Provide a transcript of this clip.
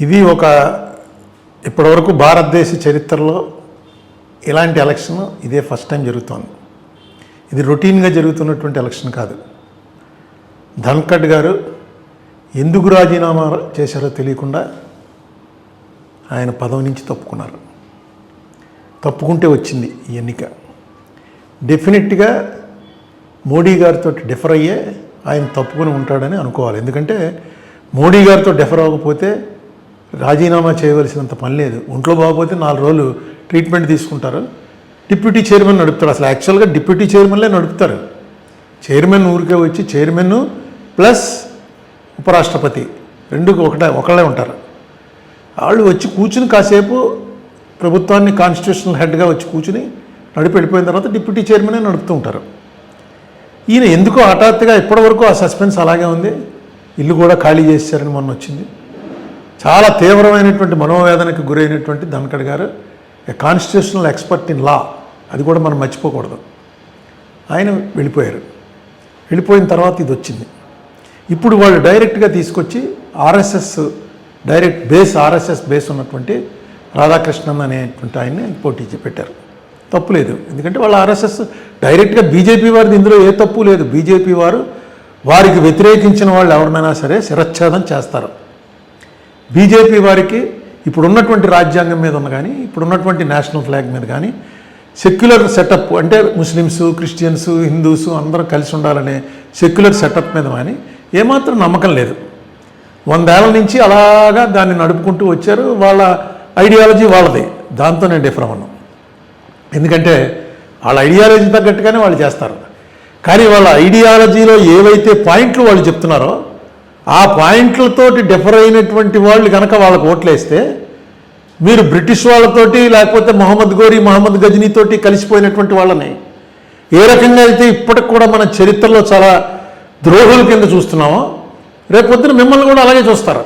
ఇది ఒక ఇప్పటివరకు భారతదేశ చరిత్రలో ఇలాంటి ఎలక్షన్ ఇదే ఫస్ట్ టైం జరుగుతోంది. ఇది రొటీన్గా జరుగుతున్నటువంటి ఎలక్షన్ కాదు. ధన్కడ్ గారు ఎందుకు రాజీనామా చేశారో తెలియకుండా ఆయన పదవి నుంచి తప్పుకున్నారు. తప్పుకుంటే వచ్చింది ఈ ఎన్నిక. డెఫినెట్గా మోడీ గారితో డిఫర్ అయ్యే ఆయన తప్పుకొని ఉంటాడని అనుకోవాలి. ఎందుకంటే మోడీ గారితో డిఫర్ అవ్వకపోతే రాజీనామా చేయవలసినంత పని లేదు. ఒంట్లో బాగపోతే నాలుగు రోజులు ట్రీట్మెంట్ తీసుకుంటారు. డిప్యూటీ చైర్మన్ నడుపుతారు. అసలు యాక్చువల్గా డిప్యూటీ చైర్మన్లే నడుపుతారు. చైర్మన్ ఊరికే వచ్చి చైర్మన్ ప్లస్ ఉపరాష్ట్రపతి రెండు ఒకటే ఒకళ్ళే ఉంటారు. వాళ్ళు వచ్చి కూర్చుని కాసేపు ప్రభుత్వాన్ని కాన్స్టిట్యూషనల్ హెడ్గా వచ్చి కూర్చుని నడిపి వెళ్ళిపోయిన తర్వాత డిప్యూటీ చైర్మనే నడుపుతూ ఉంటారు. ఈయన ఎందుకో హఠాత్తుగా ఇప్పటివరకు ఆ సస్పెన్స్ అలాగే ఉంది. ఇల్లు కూడా ఖాళీ చేశారని మొన్న వచ్చింది. చాలా తీవ్రమైనటువంటి మనోవేదనకు గురైనటువంటి Dhankhar garu a constitutional expert in law అది కూడా మనం మర్చిపోకూడదు. ఆయన వెళ్ళిపోయారు. వెళ్ళిపోయిన తర్వాత ఇది వచ్చింది. ఇప్పుడు వాళ్ళు డైరెక్ట్గా తీసుకొచ్చి RSS direct base RSS base ఉన్నటువంటి రాధాకృష్ణన్ అనేటువంటి ఆయన్ని పోటీ పెట్టారు. తప్పు లేదు. ఎందుకంటే వాళ్ళ ఆర్ఎస్ఎస్ డైరెక్ట్గా బీజేపీ వారిది ఇందులో ఏ తప్పు లేదు. బీజేపీ వారు వారికి వ్యతిరేకించిన వాళ్ళు ఎవరినైనా సరే శిరచ్ఛేదం చేస్తారు. బీజేపీ వారికి ఇప్పుడు ఉన్నటువంటి రాజ్యాంగం మీద ఉన్న కానీ ఇప్పుడు ఉన్నటువంటి నేషనల్ ఫ్లాగ్ మీద కానీ సెక్యులర్ సెటప్ అంటే ముస్లిమ్స్ క్రిస్టియన్స్ హిందూస్ అందరూ కలిసి ఉండాలనే సెక్యులర్ సెటప్ మీద కానీ ఏమాత్రం నమ్మకం లేదు. వందేళ్ళ నుంచి అలాగా దాన్ని నడుపుకుంటూ వచ్చారు. వాళ్ళ ఐడియాలజీ వాళ్ళది. దాంతో నేను డిఫర్ అవ్వను ఎందుకంటే వాళ్ళ ఐడియాలజీ తగ్గట్టుగానే వాళ్ళు చేస్తారు. కానీ వాళ్ళ ఐడియాలజీలో ఏవైతే పాయింట్లు వాళ్ళు చెప్తున్నారో ఆ పాయింట్లతోటి డిఫర్ అయినటువంటి వాళ్ళు కనుక వాళ్ళకు ఓట్లేస్తే మీరు బ్రిటిష్ వాళ్ళతోటి లేకపోతే మొహమ్మద్ గోరీ మహమ్మద్ గజనీతోటి కలిసిపోయినటువంటి వాళ్ళని ఏ రకంగా అయితే ఇప్పటికి కూడా మన చరిత్రలో చాలా ద్రోహుల కింద చూస్తున్నామో రేపొద్దున మిమ్మల్ని కూడా అలాగే చూస్తారు.